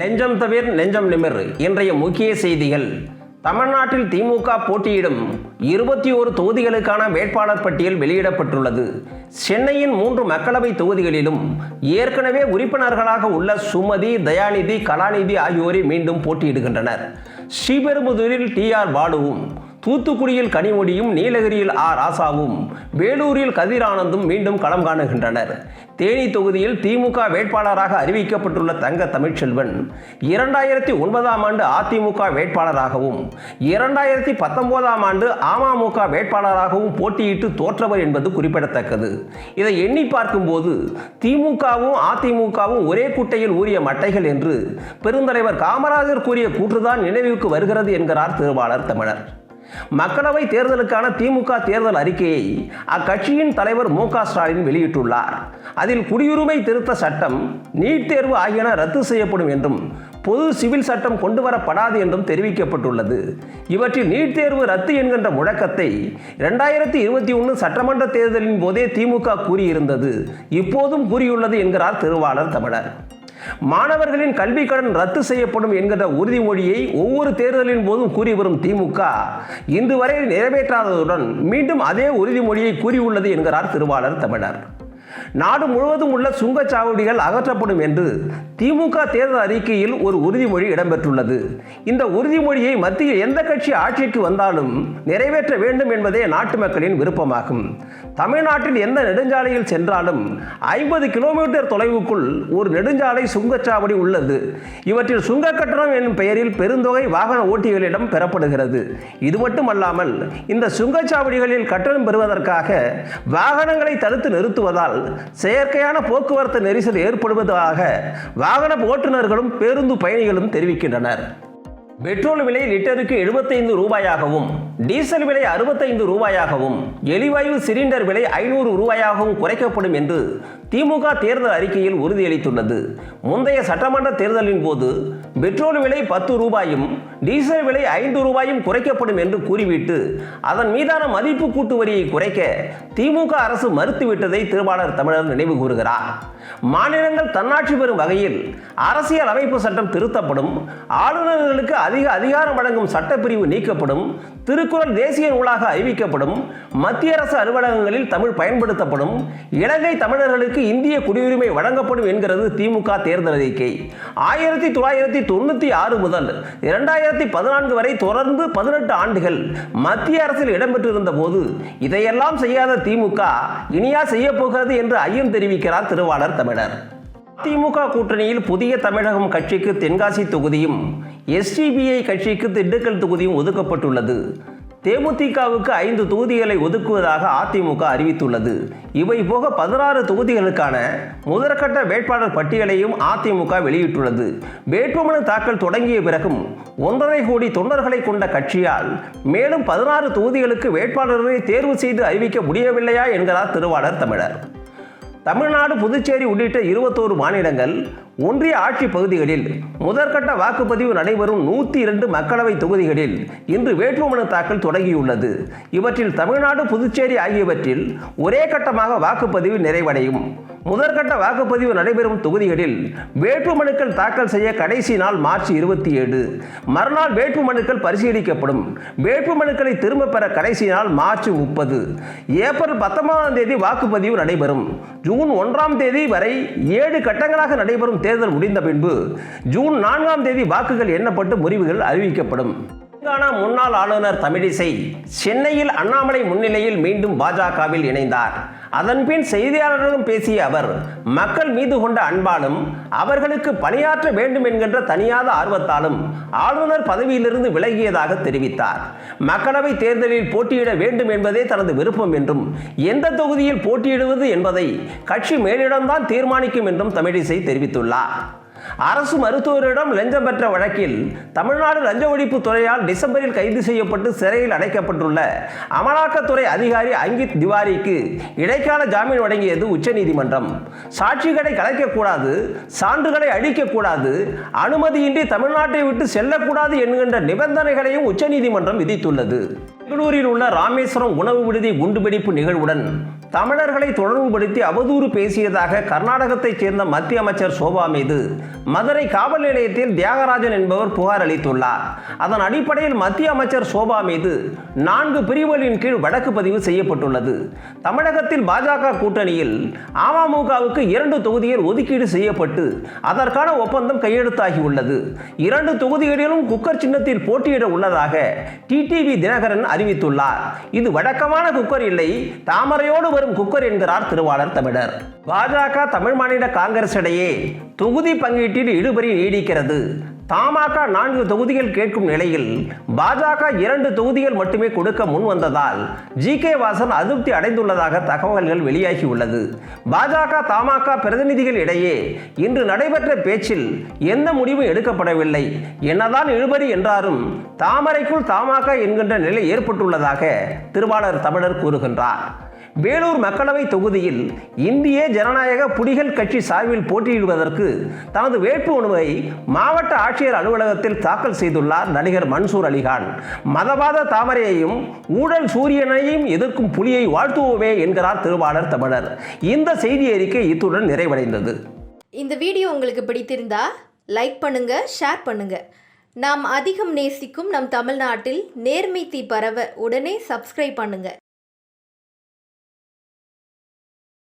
லெஞ்சம் தவிர நெஞ்சம் நிமிர் இன்றைய முக்கிய செய்திகள். தமிழ்நாட்டில் திமுக போட்டியிடும் இருபத்தி ஒரு தொகுதிகளுக்கான வேட்பாளர் பட்டியல் வெளியிடப்பட்டுள்ளது. சென்னையின் மூன்று மக்களவை தொகுதிகளிலும் ஏற்கனவே உறுப்பினர்களாக உள்ள சுமதி தயாநிதி கலாநிதி ஆகியோரை மீண்டும் போட்டியிடுகின்றனர். ஸ்ரீபெரும்புதூரில் டி ஆர் பாலுவும் தூத்துக்குடியில் கனிமொழியும் நீலகிரியில் ஆர் ராசாவும் வேலூரில் கதிரானந்தும் மீண்டும் களம் காணுகின்றனர். தேனி தொகுதியில் திமுக வேட்பாளராக அறிவிக்கப்பட்டுள்ள தங்க தமிழ்ச்செல்வன் இரண்டாயிரத்தி ஒன்பதாம் ஆண்டு அதிமுக வேட்பாளராகவும் இரண்டாயிரத்தி பத்தொன்பதாம் ஆண்டு அமமுக வேட்பாளராகவும் போட்டியிட்டு தோற்றவர் என்பது குறிப்பிடத்தக்கது. இதை எண்ணி பார்க்கும்போது திமுகவும் அதிமுகவும் ஒரே குட்டையில் ஊறிய மட்டைகள் என்று பெருந்தலைவர் காமராஜர் கூறிய கூற்றுதான் நினைவுக்கு வருகிறது என்கிறார் திருவாளர் தமிழர். மக்களவை தேர்தலுக்கான திமுக தேர்தல் அறிக்கையை அக்கட்சியின் தலைவர் மு ஸ்டாலின் வெளியிட்டுள்ளார். அதில் குடியுரிமை திருத்த சட்டம் நீட் தேர்வு ஆகியன ரத்து செய்யப்படும் என்றும் பொது சிவில் சட்டம் கொண்டு வரப்படாது என்றும் தெரிவிக்கப்பட்டுள்ளது. இவற்றில் நீட் தேர்வு ரத்து என்கின்ற முழக்கத்தை இரண்டாயிரத்தி இருபத்தி ஒன்று சட்டமன்ற தேர்தலின் போதே திமுக கூறியிருந்தது. இப்போதும் கூறியுள்ளது என்கிறார் திருவாளர் தமிழர். மாணவர்களின் கல்வி கடன் ரத்து செய்யப்படும் என்கிற உறுதிமொழியை ஒவ்வொரு தேர்தலின் போதும் கூறி வரும் திமுக இன்று வரை நிறைவேற்றாததுடன் மீண்டும் அதே உறுதிமொழியை கூறியுள்ளது என்கிறார் திருவாளர் தமிழர். நாடு முழுவதும் உள்ள சுங்கச்சாவடிகள் அகற்றப்படும் என்று திமுக தேர்தல் அறிக்கையில் ஒரு உறுதிமொழி இடம்பெற்றுள்ளது. இந்த உறுதிமொழியை மத்தியில் எந்த கட்சி ஆட்சிக்கு வந்தாலும் நிறைவேற்ற வேண்டும் என்பதே நாட்டு மக்களின் விருப்பமாகும். தமிழ்நாட்டில் எந்த நெடுஞ்சாலையில் சென்றாலும் ஐம்பது கிலோமீட்டர் தொலைவுக்குள் ஒரு நெடுஞ்சாலை சுங்கச்சாவடி உள்ளது. இவற்றில் சுங்க கட்டணம் என்னும் பெயரில் பெருந்தொகை வாகன ஓட்டிகளிடம் பெறப்படுகிறது. இது மட்டுமல்லாமல் இந்த சுங்கச்சாவடிகளில் கட்டணம் பெறுவதற்காக வாகனங்களை தடுத்து நிறுத்துவதால் செயற்கையான போக்குவரத்து நெரிசல் ஏற்படுவதாக வாகன ஓட்டுநர்களும் பேருந்து பயணிகளும் தெரிவிக்கின்றனர். பெட்ரோல் விலை லிட்டருக்கு எழுபத்தைந்து ரூபாயாகவும் டீசல் விலை அறுபத்தைந்து ரூபாயாகவும் எரிவாயு சிலிண்டர் விலை ஐநூறு ரூபாயாகவும் குறைக்கப்படும் என்று திமுக தேர்தல் அறிக்கையில் உறுதியளித்துள்ளது. முந்தைய சட்டமன்ற தேர்தலின் போது பெட்ரோல் விலை பத்து ரூபாயும் டீசல் விலை ஐந்து ரூபாயும் குறைக்கப்படும் என்று கூறிவிட்டு அதன் மீதான மதிப்பு கூட்டு வரியை குறைக்க திமுக அரசு மறுத்துவிட்டதை திருவாளர் தமிழர் நினைவு கூறுகிறார். மாநிலங்கள் தன்னாட்சி பெறும் வகையில் அரசியல் அமைப்பு சட்டம் திருத்தப்படும் ஆளுநர்களுக்கு அதிக அதிகாரம் வழங்கும் சட்டப்பிரிவு நீக்கப்படும் திரு திருக்குறள் தேசிய நூலாக அறிவிக்கப்படும் மத்திய அரசு அலுவலகங்களில் தமிழ் பயன்படுத்தப்படும் இலங்கை தமிழர்களுக்கு இந்திய குடியுரிமை வழங்கப்படும் என்கிறது திமுக தேர்தல் அறிக்கை. ஆயிரத்தி தொள்ளாயிரத்தி தொண்ணூற்றி ஆறு முதல் இரண்டாயிரத்தி பதினான்கு வரை தொடர்ந்து பதினெட்டு ஆண்டுகள் மத்திய அரசில் இடம்பெற்றிருந்த போது இதையெல்லாம் செய்யாத திமுக இனியா செய்ய போகிறது என்று ஐயம் தெரிவிக்கிறார் திருவாளர் தமிழர். திமுக கூட்டணியில் புதிய தமிழகம் கட்சிக்கு தென்காசி தொகுதியும் எஸ்டிபிஐ கட்சிக்கு திண்டுக்கல் தொகுதியும் ஒதுக்கப்பட்டுள்ளது. தேமுதிகவுக்கு ஐந்து தொகுதிகளை ஒதுக்குவதாக அதிமுக அறிவித்துள்ளது. இவை போக பதினாறு தொகுதிகளுக்கான முதற்கட்ட வேட்பாளர் பட்டியலையும் அதிமுக வெளியிட்டுள்ளது. வேட்புமனு தாக்கல் தொடங்கிய பிறகும் ஒன்றரை கோடி தொண்டர்களை கொண்ட கட்சியால் மேலும் பதினாறு தொகுதிகளுக்கு வேட்பாளர்களை தேர்வு செய்து அறிவிக்க முடியவில்லையா என்கிறார் திருவாளர் தமிழர். தமிழ்நாடு புதுச்சேரி உள்ளிட்ட இருபத்தோரு மாநிலங்கள் ஒன்றிய ஆட்சி பகுதிகளில் முதற்கட்ட வாக்குப்பதிவு நடைபெறும் நூற்றி இரண்டு மக்களவை தொகுதிகளில் இன்று வேட்புமனு தாக்கல் தொடங்கியுள்ளது. இவற்றில் தமிழ்நாடு புதுச்சேரி ஆகியவற்றில் ஒரே கட்டமாக வாக்குப்பதிவு நிறைவடையும். முதற்கட்ட வாக்குப்பதிவு நடைபெறும் தொகுதிகளில் வேட்புமனுக்கள் தாக்கல் செய்ய கடைசி நாள் மார்ச் இருபத்தி ஏழு. மறுநாள் வேட்புமனுக்கள் பரிசீலிக்கப்படும். வேட்புமனுக்களை திரும்பப் பெற கடைசி நாள் மார்ச் முப்பது. ஏப்ரல் பத்தொன்பதாம் தேதி வாக்குப்பதிவு நடைபெறும். ஜூன் ஒன்றாம் தேதி வரை ஏழு கட்டங்களாக நடைபெறும் தேர்தல் முடிந்த பின்பு ஜூன் நான்காம் தேதி வாக்குகள் எண்ணப்பட்டு முடிவுகள் அறிவிக்கப்படும். தெலுங்கானா முன்னாள் ஆளுநர் தமிழிசை சென்னையில் அண்ணாமலை முன்னிலையில் மீண்டும் பாஜகவில் இணைந்தார். அதன்பின் செய்தியாளர்களிடம் பேசிய அவர் மக்கள் மீது கொண்ட அன்பாலும் அவர்களுக்கு பணியாற்ற வேண்டும் என்கின்ற தனியாத ஆர்வத்தாலும் ஆளுநர் பதவியிலிருந்து விலகியதாக தெரிவித்தார். மக்களவை தேர்தலில் போட்டியிட வேண்டும் என்பதே தனது விருப்பம் என்றும் எந்த தொகுதியில் போட்டியிடுவது என்பதை கட்சி மேலிடம்தான் தீர்மானிக்கும் என்றும் தமிழிசை தெரிவித்துள்ளார். அரசு மருத்துவரிடம் லஞ்சம் பெற்ற வழக்கில் தமிழ்நாடு லஞ்ச ஒழிப்பு துறையால் டிசம்பரில் கைது செய்யப்பட்டு சிறையில் அடைக்கப்பட்டுள்ள அமலாக்கத்துறை அதிகாரி அங்கித் திவாரிக்கு இடைக்கால ஜாமீன் வழங்கியது உச்சநீதிமன்றம். சாட்சிகளை கலைக்கக்கூடாது சான்றுகளை அழிக்கக்கூடாது அனுமதியின்றி தமிழ்நாட்டை விட்டு செல்லக்கூடாது என்கின்ற நிபந்தனைகளையும் உச்சநீதிமன்றம் விதித்துள்ளது. பெங்களூரில் உள்ள ராமேஸ்வரம் உணவு விடுதி குண்டுவெடிப்பு நிகழ்வுடன் தமிழர்களை தொடர்புபடுத்தி அவதூறு பேசியதாக கர்நாடகத்தைச் சேர்ந்த மத்திய அமைச்சர் சோபா மீது மதுரை காவல் நிலையத்தில் தியாகராஜன் என்பவர் புகார் அளித்துள்ளார். அதன் அடிப்படையில் மத்திய அமைச்சர் சோபா மீது நான்கு பிரிவுகளின் கீழ் வழக்கு பதிவு செய்யப்பட்டுள்ளது. தமிழகத்தில் பாஜக கூட்டணியில் அமமுகவுக்கு இரண்டு தொகுதிகள் ஒதுக்கீடு செய்யப்பட்டு அதற்கான ஒப்பந்தம் கையெழுத்தாகியுள்ளது. இரண்டு தொகுதிகளிலும் குக்கர் சின்னத்தில் போட்டியிட உள்ளதாக டிடிவி தினகரன் அறிவித்துள்ளார். இது வழக்கமான குக்கர் இல்லை தாமரையோடு வரும் குக்கர் என்கிறார் திருவாளர் தமிழர். பாஜக தமிழ் மாநில காங்கிரஸ் இடையே தொகுதி பங்கீட்டில் இழுபறி நீடிக்கிறது. தமாக நான்கு தொகுதிகள் கேட்கும் நிலையில் பாஜக இரண்டு தொகுதிகள் மட்டுமே கொடுக்க முன் வந்ததால் ஜி கே வாசன் அதிருப்தி அடைந்துள்ளதாக தகவல்கள் வெளியாகியுள்ளது பாஜக தமாக பிரதிநிதிகள் இடையே இன்று நடைபெற்ற பேச்சில் எந்த முடிவும் எடுக்கப்படவில்லை. என்னதான் இழுபறி என்றாலும் தாமரைக்குள் தமாக என்கின்ற நிலை ஏற்பட்டுள்ளதாக திருவாளர் தமிழர் கூறுகின்றார். வேலூர் மக்களவை தொகுதியில் இந்திய ஜனநாயக புலிகள் கட்சி சார்பில் போட்டியிடுவதற்கு தனது வேட்புமனுவை மாவட்ட ஆட்சியர் அலுவலகத்தில் தாக்கல் செய்துள்ளார் நடிகர் மன்சூர் அலிகான். மதவாத தாமரையையும் ஊழல் சூரியனையும் எதிர்க்கும் புலியை வாழ்த்துவோமே என்கிறார் திருவாளர் தமிழர். இந்த செய்தி அறிக்கை இத்துடன் நிறைவடைந்தது. இந்த வீடியோ உங்களுக்கு பிடித்திருந்தா லைக் பண்ணுங்க ஷேர் பண்ணுங்க. நாம் அதிகம் நேசிக்கும் நம் தமிழ்நாட்டில் நேர்மை தீ பரவ உடனே சப்ஸ்கிரைப் பண்ணுங்க.